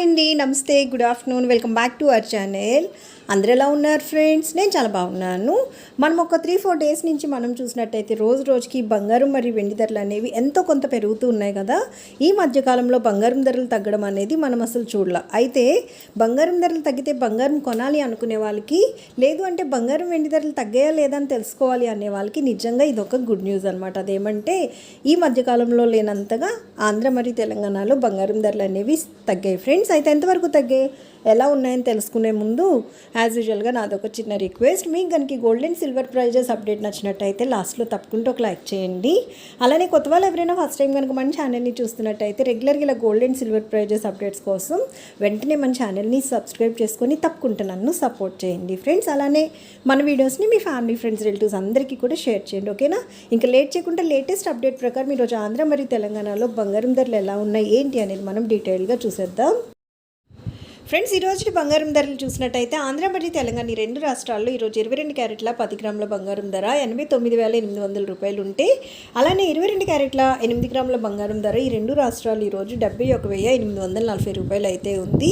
Hi అండి. నమస్తే good afternoon. Welcome back to our channel. అందరు ఎలా ఉన్నారు ఫ్రెండ్స్? నేను చాలా బాగున్నాను. మనం ఒక త్రీ ఫోర్ డేస్ నుంచి మనం చూసినట్టయితే రోజు రోజుకి బంగారం మరియు వెండి ధరలు అనేవి ఎంతో కొంత పెరుగుతూ ఉన్నాయి కదా. ఈ మధ్యకాలంలో బంగారం ధరలు తగ్గడం అనేది మనం అసలు చూడలే. అయితే బంగారం ధరలు తగ్గితే బంగారం కొనాలి అనుకునే వాళ్ళకి లేదు అంటే బంగారం వెండి ధరలు తగ్గాయా లేదా అని తెలుసుకోవాలి అనే వాళ్ళకి నిజంగా ఇది ఒక గుడ్ న్యూస్ అనమాట అదేమంటే ఈ మధ్యకాలంలో లేనంతగా ఆంధ్ర మరియు తెలంగాణలో బంగారం ధరలు అనేవి తగ్గాయి. ఫ్రెండ్స్ అయితే ఎంతవరకు తగ్గాయి? ఎలా ఉన్నాయని తెలుసుకునే ముందు యాజ్ యూజువల్గా నాదొక చిన్న రిక్వెస్ట్. మీకు కనుక gold and silver prizes update నచ్చినట్టయితే లాస్ట్లో తప్పకుండా ఒక లైక్ చేయండి. అలానే కొత్త వాళ్ళు ఎవరైనా ఫస్ట్ టైం కనుక మన ఛానల్ని చూస్తున్నట్టయితే రెగ్యులర్గా ఇలా gold and silver prices updates కోసం వెంటనే మన ఛానల్ని సబ్స్క్రైబ్ చేసుకొని తప్పకుండా నన్ను సపోర్ట్ చేయండి. ఫ్రెండ్స్ అలానే మన వీడియోస్ని మీ ఫ్యామిలీ ఫ్రెండ్స్ రిలేటివ్స్ అందరికీ కూడా షేర్ చేయండి ఓకేనా ఇంకా లేట్ చేయకుండా లేటెస్ట్ అప్డేట్ ప్రకారం ఈరోజు ఆంధ్ర మరియు తెలంగాణలో బంగారం ధరలు ఎలా ఉన్నాయి ఏంటి అనేది మనం డీటెయిల్గా చూసేద్దాం. ఫ్రెండ్స్ ఈ రోజు బంగారం ధరలు చూసినట్టయితే ఆంధ్ర మరియు తెలంగాణ రెండు రాష్ట్రాల్లో ఈరోజు ఇరవై రెండు క్యారెట్ల పది గ్రాముల బంగారం ధర ఎనభై తొమ్మిది వేల ఎనిమిది వందల రూపాయలు ఉంటే అలానే ఇరవై రెండు క్యారెట్ల ఎనిమిది గ్రాముల బంగారం ధర ఈ రెండు రాష్ట్రాలు ఈరోజు డెబ్బై ఒక వెయ్యి ఎనిమిది వందల నలభై రూపాయలు అయితే ఉంది.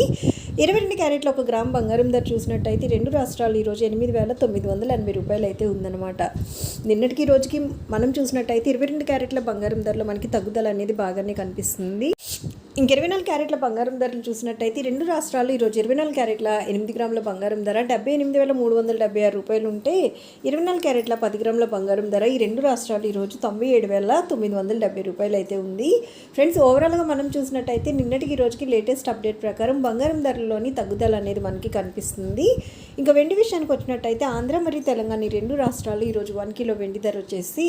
ఇరవై రెండు క్యారెట్ల ఒక గ్రామ్ బంగారం ధర చూసినట్టయితే రెండు రాష్ట్రాలు ఈరోజు ఎనిమిది వేల తొమ్మిది వందల ఎనభై రూపాయలు అయితే ఉందన్నమాట. నిన్నటికి రోజుకి మనం చూసినట్టయితే ఇరవై రెండు క్యారెట్ల బంగారం ధరలో మనకి తగ్గుదల అనేది బాగానే కనిపిస్తుంది. ఇంక ఇరవై నాలుగు క్యారెట్ల బంగారం ధరలు చూసినట్టయితే రెండు రాష్ట్రాలు ఈరోజు ఇరవై నాలుగు క్యారెట్ల ఎనిమిది గ్రాముల బంగారం ధర డెబ్బై ఎనిమిది వేల మూడు వందల డెబ్బై ఆరు రూపాయలు ఉంటే ఇరవై నాలుగు క్యారెట్ల పది గ్రాముల బంగారం ధర ఈ రెండు రాష్ట్రాలు ఈరోజు తొంభై ఏడు వేల తొమ్మిది వందల డెబ్బై రూపాయలు అయితే ఉంది. ఫ్రెండ్స్ ఓవరాల్గా మనం చూసినట్టయితే నిన్నటికి ఈ రోజుకి లేటెస్ట్ అప్డేట్ ప్రకారం బంగారం ధరలోని తగ్గుదల అనేది మనకి కనిపిస్తుంది. ఇంకా వెండి విషయానికి వచ్చినట్టయితే ఆంధ్ర మరియు తెలంగాణ ఈ రెండు రాష్ట్రాలు ఈరోజు వన్ కిలో వెండి ధర వచ్చేసి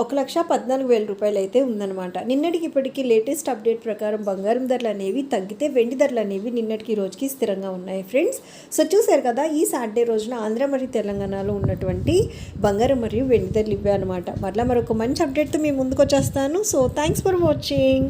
ఒక లక్ష పద్నాలుగు వేల రూపాయలు అయితే ఉందన్నమాట. నిన్నటికి ఇప్పటికీ లేటెస్ట్ అప్డేట్ ప్రకారం బంగారం ధరలు అనేవి తగ్గితే వెండి ధరలు అనేవి నిన్నటికి రోజుకి స్థిరంగా ఉన్నాయి ఫ్రెండ్స్. సో చూసారు కదా ఈ సాటర్డే రోజున ఆంధ్ర మరియు తెలంగాణలో ఉన్నటువంటి బంగారం మరియు వెండి ధరలు ఇవే అనమాట మరలా మరొక మంచి అప్డేట్తో మీ ముందుకు వచ్చేస్తాను. So thanks for watching